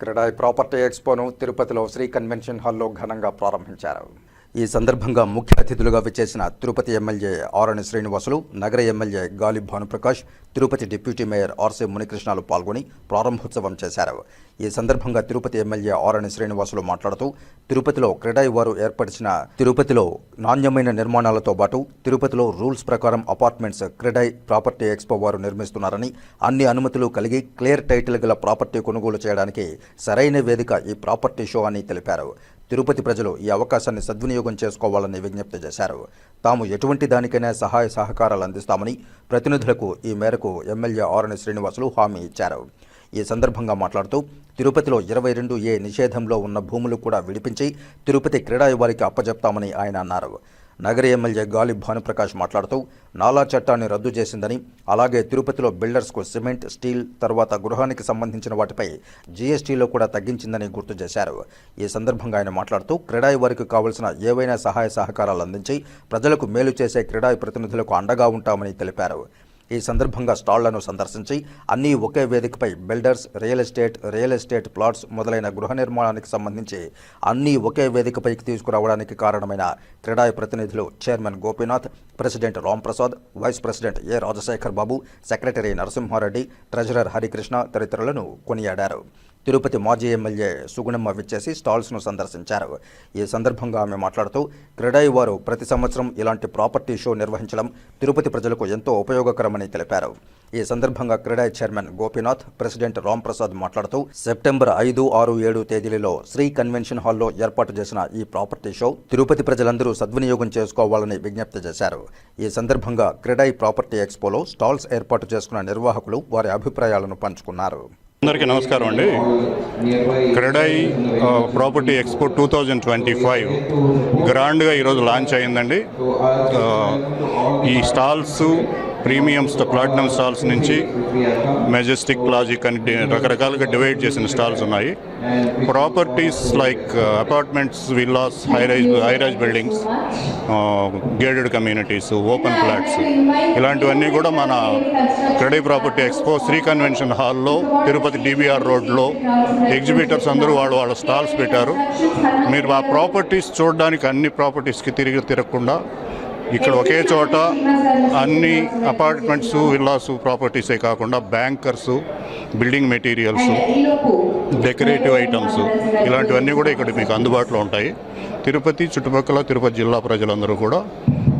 క్రీడా ప్రాపర్టీ ఎక్స్పోను తిరుపతిలో శ్రీ కన్వెన్షన్ హాల్లో ఘనంగా ప్రారంభించారు. ఈ సందర్భంగా ముఖ్య అతిథులుగా విచ్చేసిన తిరుపతి ఎమ్మెల్యే ఆరణి శ్రీనివాసులు నగర MLA Gali Bhanuprakash Tirupati deputy mayor RC Munikrishnalu పాల్గొని ప్రారంభోత్సవం చేశారు. ఈ సందర్భంగా తిరుపతి ఎమ్మెల్యే ఆరణి శ్రీనివాసులు మాట్లాడుతూ తిరుపతిలో క్రెడాయి వారు ఏర్పరిచిన తిరుపతిలో నాణ్యమైన నిర్మాణాలతో పాటు తిరుపతిలో రూల్స్ ప్రకారం అపార్ట్మెంట్స్ క్రెడాయ్ ప్రాపర్టీ ఎక్స్పో వారు నిర్మిస్తున్నారని అన్ని అనుమతులు కలిగి క్లియర్ టైటిల్ గల ప్రాపర్టీ కొనుగోలు చేయడానికి సరైన వేదిక ఈ ప్రాపర్టీ షో అని తెలిపారు. తిరుపతి ప్రజలు ఈ అవకాశాన్ని సద్వినియోగం చేసుకోవాలని విజ్ఞప్తి చేశారు. తాము ఎటువంటి దానికైనా సహాయ సహకారాలు అందిస్తామని ప్రతినిధులకు ఈ మేరకు ఎమ్మెల్యే ఆరణి శ్రీనివాసులు హామీ ఇచ్చారు. ఈ సందర్భంగా మాట్లాడుతూ తిరుపతిలో ఇరవై రెండు ఏ నిషేధంలో ఉన్న భూములు కూడా విడిపించి తిరుపతి క్రీడా వారికి అప్పజెప్తామని ఆయన అన్నారు. నగర ఎమ్మెల్యే గాలి భానుప్రకాష్ మాట్లాడుతూ నాలా చట్టాన్ని రద్దు చేసిందని అలాగే తిరుపతిలో బిల్డర్స్కు సిమెంట్ స్టీల్ తర్వాత గృహానికి సంబంధించిన వాటిపై జీఎస్టీలో కూడా తగ్గించిందని గుర్తు చేశారు. ఈ సందర్భంగా ఆయన మాట్లాడుతూ క్రీడాయి వారికి కావలసిన ఏవైనా సహాయ సహకారాలు అందించి ప్రజలకు మేలు చేసే క్రీడాయి ప్రతినిధులకు అండగా ఉంటామని తెలిపారు. ఈ సందర్భంగా స్టాళ్ళను సందర్శించి అన్నీ ఒకే వేదికపై builders real estate real estate plots మొదలైన గృహ నిర్మాణానికి సంబంధించి అన్నీ ఒకే వేదికపైకి తీసుకురావడానికి కారణమైన క్రీడాయి ప్రతినిధులు chairman Gopinath president Ramprasad vice president A Rajasekhar Babu secretary Narasimha Reddy treasurer Harikrishna తదితరులను కొనియాడారు. తిరుపతి మాజీ ఎమ్మెల్యే సుగుణమ్మ విచ్చేసి స్టాల్స్ను సందర్శించారు. ఈ సందర్భంగా ఆమె మాట్లాడుతూ క్రెడాయి వారు ప్రతి సంవత్సరం ఇలాంటి ప్రాపర్టీ షో నిర్వహించడం తిరుపతి ప్రజలకు ఎంతో ఉపయోగకరమని తెలిపారు. ఈ సందర్భంగా క్రెడాయి చైర్మన్ గోపీనాథ్ ప్రెసిడెంట్ రాంప్రసాద్ మాట్లాడుతూ సెప్టెంబర్ ఐదు ఆరు ఏడు తేదీలలో శ్రీ కన్వెన్షన్ హాల్లో ఏర్పాటు చేసిన ఈ ప్రాపర్టీ షో తిరుపతి ప్రజలందరూ సద్వినియోగం చేసుకోవాలని విజ్ఞప్తి చేశారు. ఈ సందర్భంగా క్రెడాయి ప్రాపర్టీ ఎక్స్పోలో స్టాల్స్ ఏర్పాటు చేసుకున్న నిర్వాహకులు వారి అభిప్రాయాలను పంచుకున్నారు. అందరికీ నమస్కారం అండి. CREDAI property expo two thousand twenty five గ్రాండ్గా ఈరోజు లాంచ్ అయిందండి. ఈ స్టాల్స్ ప్రీమియం ప్లాటినం స్టాల్స్ నుంచి మెజెస్టిక్ ప్లాజిక్ అని రకరకాలుగా డివైడ్ చేసిన స్టాల్స్ ఉన్నాయి. Properties like apartments villas high rise high rise buildings gated communities open flats ఇలాంటివన్నీ కూడా మన CREDAI property expo Shri convention హాల్లో తిరుపతి డిబిఆర్ రోడ్లో ఎగ్జిబిటర్స్ అందరూ వాళ్ళు వాళ్ళ స్టాల్స్ పెట్టారు. మీరు ఆ ప్రాపర్టీస్ చూడడానికి అన్ని ప్రాపర్టీస్కి తిరిగి తిరగకుండా ఇక్కడ ఒకే చోట అన్ని అపార్ట్మెంట్స్ విల్లాస్ ప్రాపర్టీసే కాకుండా bankers building materials decorative items ఇలాంటివన్నీ కూడా ఇక్కడ మీకు అందుబాటులో ఉంటాయి. తిరుపతి చుట్టుపక్కల తిరుపతి జిల్లా ప్రజలందరూ కూడా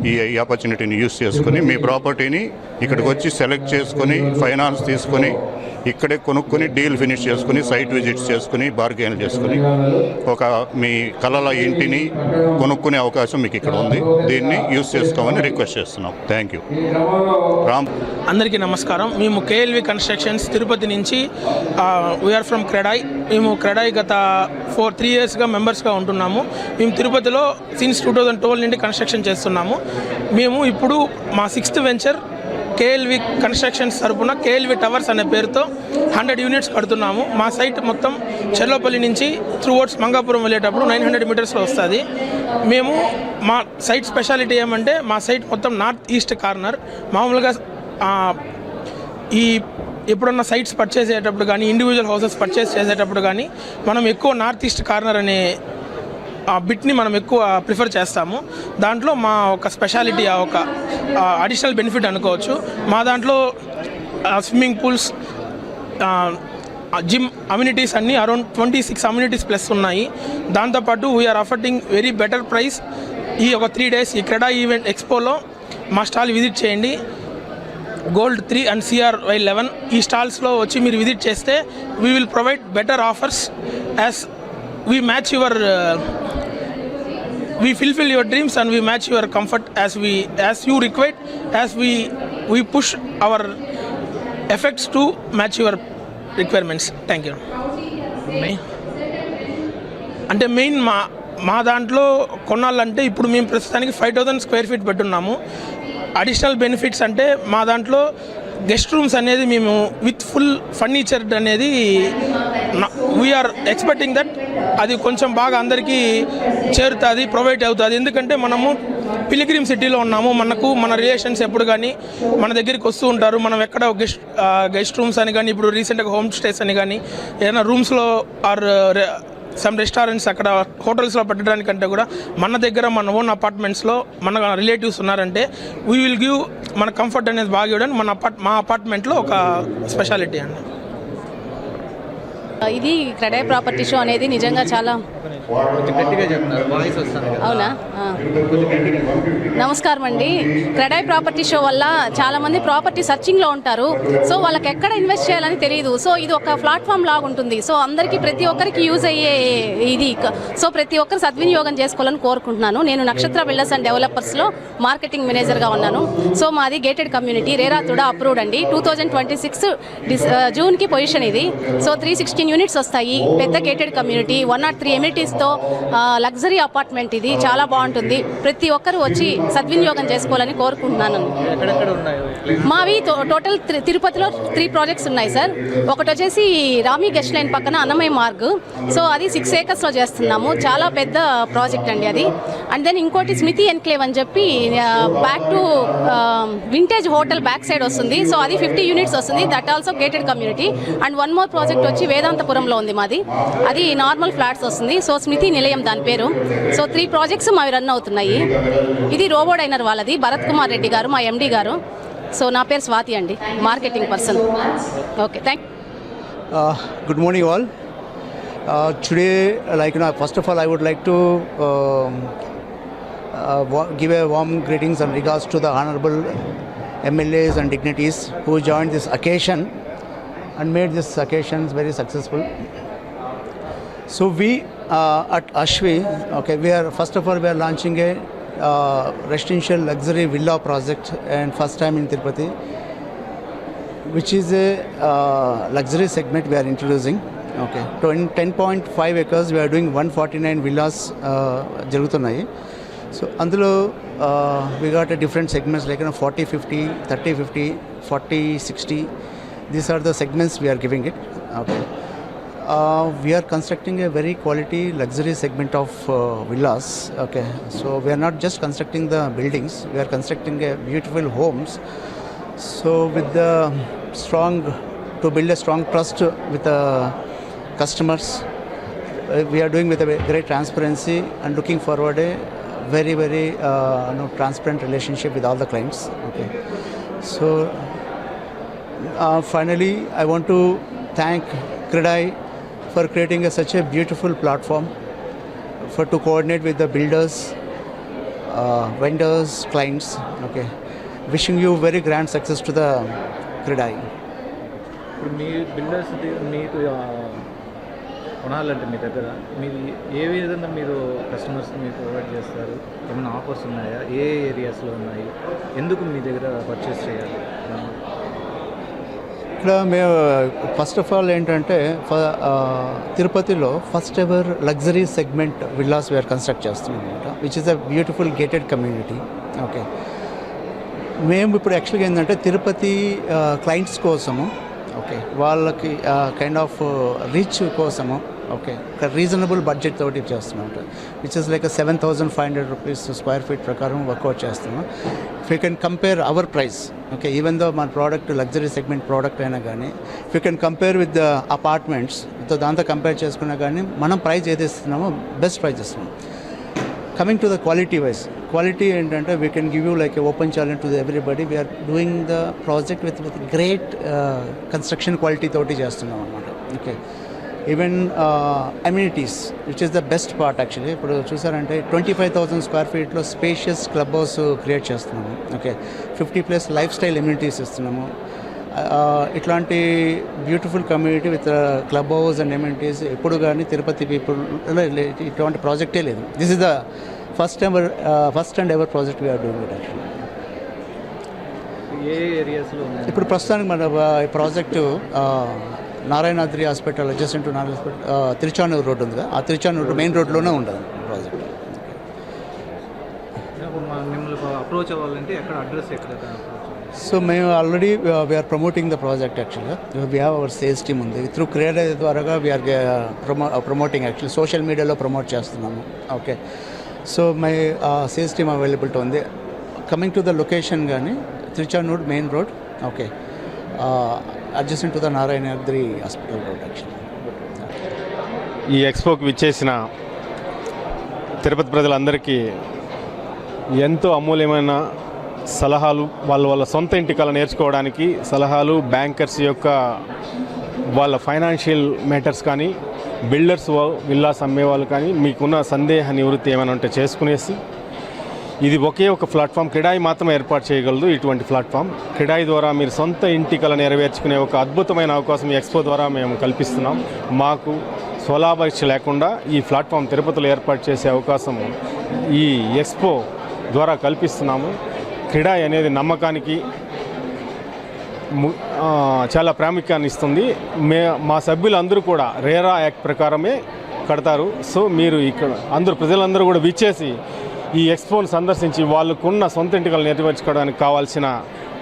ఈ ఈ ఆపర్చునిటీని యూస్ చేసుకుని మీ ప్రాపర్టీని ఇక్కడికి వచ్చి సెలెక్ట్ చేసుకొని ఫైనాన్స్ తీసుకొని ఇక్కడే కొనుక్కొని డీల్ ఫినిష్ చేసుకుని సైట్ విజిట్స్ చేసుకుని బార్గెన్ చేసుకుని ఒక మీ కళల ఇంటిని కొనుక్కునే అవకాశం మీకు ఇక్కడ ఉంది. దీన్ని యూస్ చేసుకోమని రిక్వెస్ట్ చేస్తున్నాం. Thank you Ram. అందరికీ నమస్కారం. మేము కేఎల్వి కన్స్ట్రక్షన్స్ తిరుపతి నుంచి వీఆర్ ఫ్రమ్ క్రెడాయ్ మేము క్రెడాయ్ గత ఫోర్ త్రీ ఇయర్స్గా మెంబర్స్గా ఉంటున్నాము. మేము తిరుపతిలో సిన్స్ టూ థౌజండ్ ట్వెల్వ్ నుండి కన్స్ట్రక్షన్ చేస్తున్నాము. మేము ఇప్పుడు మా సిక్స్త్ వెంచర్ కేఎల్వి కన్స్ట్రక్షన్స్ తరపున కేఎల్వి టవర్స్ అనే పేరుతో హండ్రెడ్ యూనిట్స్ కడుతున్నాము. మా సైట్ మొత్తం చెర్లోపల్లి నుంచి త్రూవర్డ్స్ మంగాపురం వెళ్ళేటప్పుడు నైన్ హండ్రెడ్ మీటర్స్లో వస్తుంది. మేము మా సైట్ స్పెషాలిటీ ఏమంటే మా సైట్ మొత్తం నార్త్ ఈస్ట్ కార్నర్. మామూలుగా ఈ ఎప్పుడన్నా సైట్స్ పర్చేస్ చేసేటప్పుడు కానీ ఇండివిజువల్ హౌసెస్ పర్చేస్ చేసేటప్పుడు కానీ మనం ఎక్కువ నార్త్ ఈస్ట్ కార్నర్ అనే ఆ బిట్ని మనం ఎక్కువ ప్రిఫర్ చేస్తాము. దాంట్లో మా ఒక స్పెషాలిటీ ఆ ఒక అడిషనల్ బెనిఫిట్ అనుకోవచ్చు. మా దాంట్లో స్విమ్మింగ్ పూల్స్ జిమ్ అమ్యూనిటీస్ అన్నీ around twenty six amenities plus ఉన్నాయి దాంతోపాటు we are offering very better price ఈ ఒక త్రీ డేస్ ఈ క్రెడా ఈవెంట్ ఎక్స్పోలో మా స్టాల్ విజిట్ చేయండి. Gold three and C R Y eleven ఈ స్టాల్స్లో వచ్చి మీరు విజిట్ చేస్తే we will provide better offers as we match your we fulfil your dreams and we match your comfort as we as you required as we we push our effects to match your requirements. Thank you అంటే main మా మా దాంట్లో కొనాలంటే ఇప్పుడు మేము ప్రస్తుతానికి five thousand square feet పెట్టున్నాము additional benefits అంటే మా దాంట్లో గెస్ట్ రూమ్స్ అనేది మేము విత్ ఫుల్ ఫర్నిచర్ అనేది వీఆర్ ఎక్స్పెక్టింగ్ దట్ అది కొంచెం బాగా అందరికీ చేరుతుంది ప్రొవైడ్ అవుతుంది. ఎందుకంటే మనము పిలిగ్రీమ్ సిటీలో ఉన్నాము. మనకు మన రిలేషన్స్ ఎప్పుడు కానీ మన దగ్గరికి వస్తూ ఉంటారు. మనం ఎక్కడ గెస్ట్ గెస్ట్ రూమ్స్ అని కానీ ఇప్పుడు రీసెంట్గా హోమ్ స్టేస్ అని కానీ ఏదైనా రూమ్స్లో ఆర్ సమ్ రెస్టారెంట్స్ అక్కడ హోటల్స్లో పెట్టడానికంటే కూడా మన దగ్గర మన ఓన్ అపార్ట్మెంట్స్లో మన రిలేటివ్స్ ఉన్నారంటే వీ విల్ గివ్ మన కంఫర్ట్ అనేది బాగా ఇవ్వడానికి మన అపార్ట్ మా అపార్ట్మెంట్లో ఒక స్పెషాలిటీ అండి ఇది క్రెడై ప్రాపర్టీ షో అనేది నిజంగా చాలా అవునా. నమస్కారం అండి. క్రెడై ప్రాపర్టీ షో వల్ల చాలా మంది ప్రాపర్టీ సర్చింగ్లో ఉంటారు. సో వాళ్ళకి ఎక్కడ ఇన్వెస్ట్ చేయాలని తెలియదు సో ఇది ఒక ప్లాట్ఫామ్ లాగా ఉంటుంది. సో అందరికీ ప్రతి ఒక్కరికి యూజ్ అయ్యే ఇది. సో ప్రతి ఒక్కరు సద్వినియోగం చేసుకోవాలని కోరుకుంటున్నాను. నేను నక్షత్ర బిల్డర్స్ అండ్ డెవలపర్స్లో మార్కెటింగ్ మేనేజర్గా ఉన్నాను. సో మాది గేటెడ్ కమ్యూనిటీ రేరాతుడ అప్రూవ్డ్ అండి. Two thousand twenty six this జూన్కి position ఇది. సో త్రీ సిక్స్టీన్ యూనిట్స్ వస్తాయి పెద్ద gated community one not three ఎమ్యూనిటీస్తో luxury apartment ఇది చాలా బాగుంటుంది. ప్రతి ఒక్కరు వచ్చి సద్వినియోగం చేసుకోవాలని కోరుకుంటున్నాను. మావి టోటల్ తిరుపతిలో త్రీ ప్రాజెక్ట్స్ ఉన్నాయి సార్ ఒకటి వచ్చేసి రామి గెస్ట్ లైన్ పక్కన అన్నమయ్య మార్గ్. సో అది సిక్స్ ఏకర్స్లో చేస్తున్నాము. చాలా పెద్ద ప్రాజెక్ట్ అండి అది. అండ్ దెన్ ఇంకోటి స్మితి ఎన్క్లేవ్ అని చెప్పి back to vintage hotel back side వస్తుంది. సో అది ఫిఫ్టీ యూనిట్స్ వస్తుంది. That also gated community and one more project వచ్చి అనంతపురంలో ఉంది మాది. అది నార్మల్ ఫ్లాట్స్ వస్తుంది. సో స్మృతి నిలయం దాని పేరు. సో త్రీ ప్రాజెక్ట్స్ మావి రన్ అవుతున్నాయి. ఇది రోబోడైనర్ వాళ్ళది. భరత్ కుమార్ రెడ్డి గారు మా ఎండి గారు. సో నా పేరు స్వాతి అండి. Marketing person. Okay thank good morning all today like నా first of all I would like to give a warm greetings and regards to the honourable MLAs and dignities who join this occasion and made this occasion very successful. So we uh, at Ashwi, okay, we are first of all we are launching a uh, residential luxury villa project and first time in Tirupati which is a uh, luxury segment we are introducing. Okay, so in 10.5 acres we are doing 149 villas uh, జరుగుతున్నాయి so అందులో we got a different segments like you know 40 50 30 50 40 60 these are the segments we are giving it. Okay. Uh, we are constructing a very quality luxury segment of uh, villas. Okay. So we are not just constructing the buildings. We are constructing a beautiful homes. So with the strong to build a strong trust with the customers, uh, we are doing with a great transparency and looking forward a very very uh, you know, transparent relationship with all the clients. Okay, so uh, finally I want to thank Credai for creating a, such a beautiful platform for to coordinate with the builders, uh, vendors, clients. Okay, wishing you very grand success to the Credai. ఇప్పుడు మీ builders మీకు ఆ, కొనాలంటే మీ దగ్గర మీరు ఏ విధంగా మీరు customers మీరు provide చేస్తారు ఏమైనా ఆఫర్స్ ఉన్నాయా ఏ ఏరియాస్లో ఉన్నాయి ఎందుకు మీ దగ్గర పర్చేస్ చేయాలి ఇక్కడ మేము ఫస్ట్ ఆఫ్ ఆల్ ఏంటంటే ఫ- తిరుపతిలో first ever luxury segment villas where construct చేస్తున్నాం అనమాట which is a beautiful gated community okay మేము ఇప్పుడు యాక్చువల్గా ఏంటంటే తిరుపతి క్లయింట్స్ కోసము ఓకే వాళ్ళకి కైండ్ ఆఫ్ రీచ్ కోసము ఓకే. ఒక రీజనబుల్ బడ్జెట్ తోటి చేస్తున్నాం which is like seven thousand five hundred rupees square feet ప్రకారం వర్కౌట్ చేస్తున్నాం. If you can compare our price okay even though మన ప్రోడక్ట్ లగ్జరీ సెగ్మెంట్ ప్రోడక్ట్ అయినా కానీ if you can compare with the apartments దాంతో compare చేసుకున్నా కానీ మనం price ఏది ఇస్తున్నామో బెస్ట్ ప్రైస్ ఇస్తున్నాం. Coming to the quality wise quality ఏంటంటే we can give you like open challenge to everybody we are doing the project with with great construction quality తోటి చేస్తున్నాం అనమాట okay even amenities which is the best part actually ఇప్పుడు చూసారంటే twenty five thousand square ఫీట్లో spacious club house create చేస్తున్నాము. Okay fifty plus lifestyle amenities ఇస్తున్నాము ఆ, ఇట్లాంటి beautiful community with club house and amenities ఎప్పుడు కానీ తిరుపతి పీపుల్ ఇటువంటి ప్రాజెక్టే లేదు. This is the first ever first and ever project we are doing it actually ఏ ఏరియాస్లో ఉన్నాయి? ఇప్పుడు ప్రస్తుతానికి మన ప్రాజెక్టు ఆ, Narayanadri hospital adjacent to Narayana hospital Tiruchanur road ఉంది కదా ఆ తిరుచానూరు మెయిన్ రోడ్లోనే ఉండదు ప్రాజెక్ట్. మిమ్మల్ని అప్రోచ్ అవ్వాలంటే ఎక్కడ అడ్రస్ ఎక్కడ సో మేము already we are promoting the project యాక్చువల్గా we have our sales team ఉంది త్రూ క్రియేట్ ద్వారాగా we are promo promoting actually social మీడియాలో ప్రమోట్ చేస్తున్నాము okay so my sales team availability ఉంది. కమింగ్ టు ద లొకేషన్ కానీ Tiruchanur main road. Okay adjacent to the Narayanadri hospital road actually ఈ ఎక్స్పోకి విచ్చేసిన తిరుపతి ప్రజలందరికీ ఎంతో అమూల్యమైన సలహాలు వాళ్ళ వాళ్ళ సొంత ఇంటికల నేర్చుకోవడానికి సలహాలు బ్యాంకర్స్ యొక్క వాళ్ళ ఫైనాన్షియల్ మ్యాటర్స్ కానీ బిల్డర్స్ విల్లాస్ అమ్మేవాళ్ళు కానీ మీకున్న సందేహ నివృత్తి ఏమైనా ఉంటే చేసుకునేసి ఇది ఒకే ఒక ప్లాట్ఫామ్. కిడాయి మాత్రమే ఏర్పాటు చేయగలదు ఇటువంటి ప్లాట్ఫామ్. కిడాయి ద్వారా మీరు సొంత ఇంటి కళ నెరవేర్చుకునే ఒక అద్భుతమైన అవకాశం ఎక్స్పో ద్వారా మేము కల్పిస్తున్నాం. మాకు స్వలాభాయిష లేకుండా ఈ ప్లాట్ఫామ్ తిరుపతిలో ఏర్పాటు చేసే అవకాశం ఈ ఎక్స్పో ద్వారా కల్పిస్తున్నాము. కిడాయి అనేది నమ్మకానికి చాలా ప్రాముఖ్యాన్ని ఇస్తుంది. మే మా సభ్యులందరూ కూడా రేరా యాక్ట్ ప్రకారమే కడతారు. సో మీరు ఇక్కడ అందరూ ప్రజలందరూ కూడా విచ్చేసి ఈ ఎక్స్పోను సందర్శించి వాళ్ళకున్న సొంత ఇంటికలు నెరవేర్చుకోవడానికి కావాల్సిన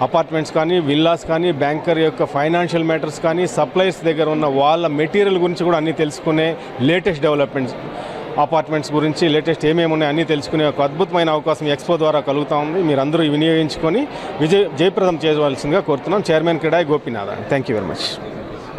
అపార్ట్మెంట్స్ కానీ విల్లాస్ కానీ బ్యాంకర్ యొక్క ఫైనాన్షియల్ మ్యాటర్స్ కానీ సప్లైస్ దగ్గర ఉన్న వాళ్ళ మెటీరియల్ గురించి కూడా అన్నీ తెలుసుకునే లేటెస్ట్ డెవలప్మెంట్స్ అపార్ట్మెంట్స్ గురించి లేటెస్ట్ ఏమేమి ఉన్నాయో అన్నీ తెలుసుకునే ఒక అద్భుతమైన అవకాశం ఎక్స్పో ద్వారా కలుగుతూ ఉంది. మీరందరూ వినియోగించుకొని విజయ జయప్రదం చేయవలసిందిగా కోరుతున్నాం. Chairman CREDAI Gopinath thank you very much